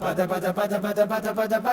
பத பத பத பத பத பத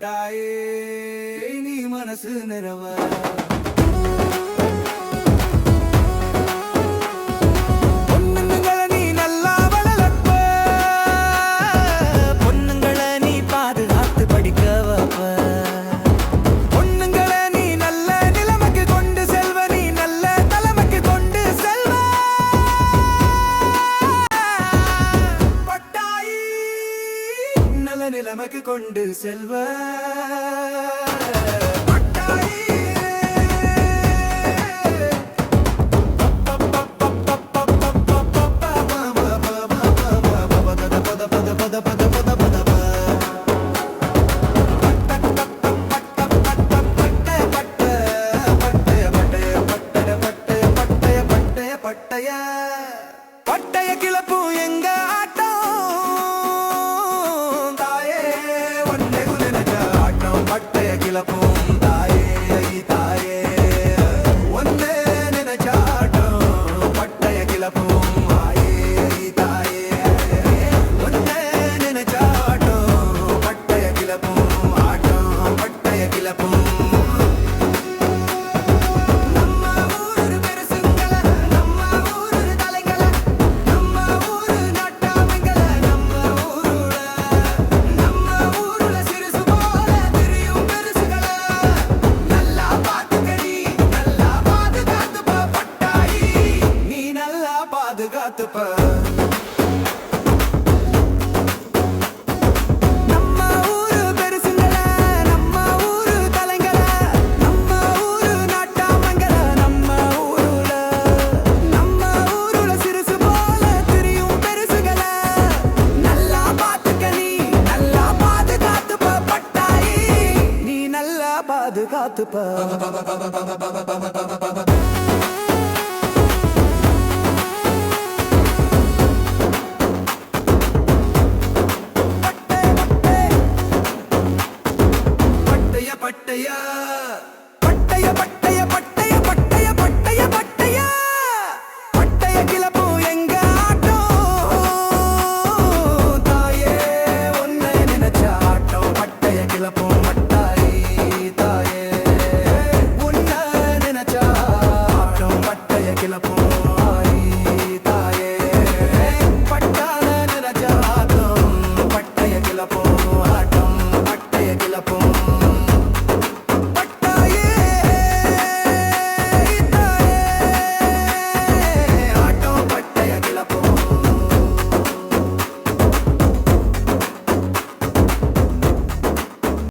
തൊട്ടായേ നീ മനസ്സ് നിറവ உனக்கு கொண்டு செல்வ பட்டைய tranquila por காத்துப்ப பட்டைய பட்டைய. பட்டைய பட்டைய.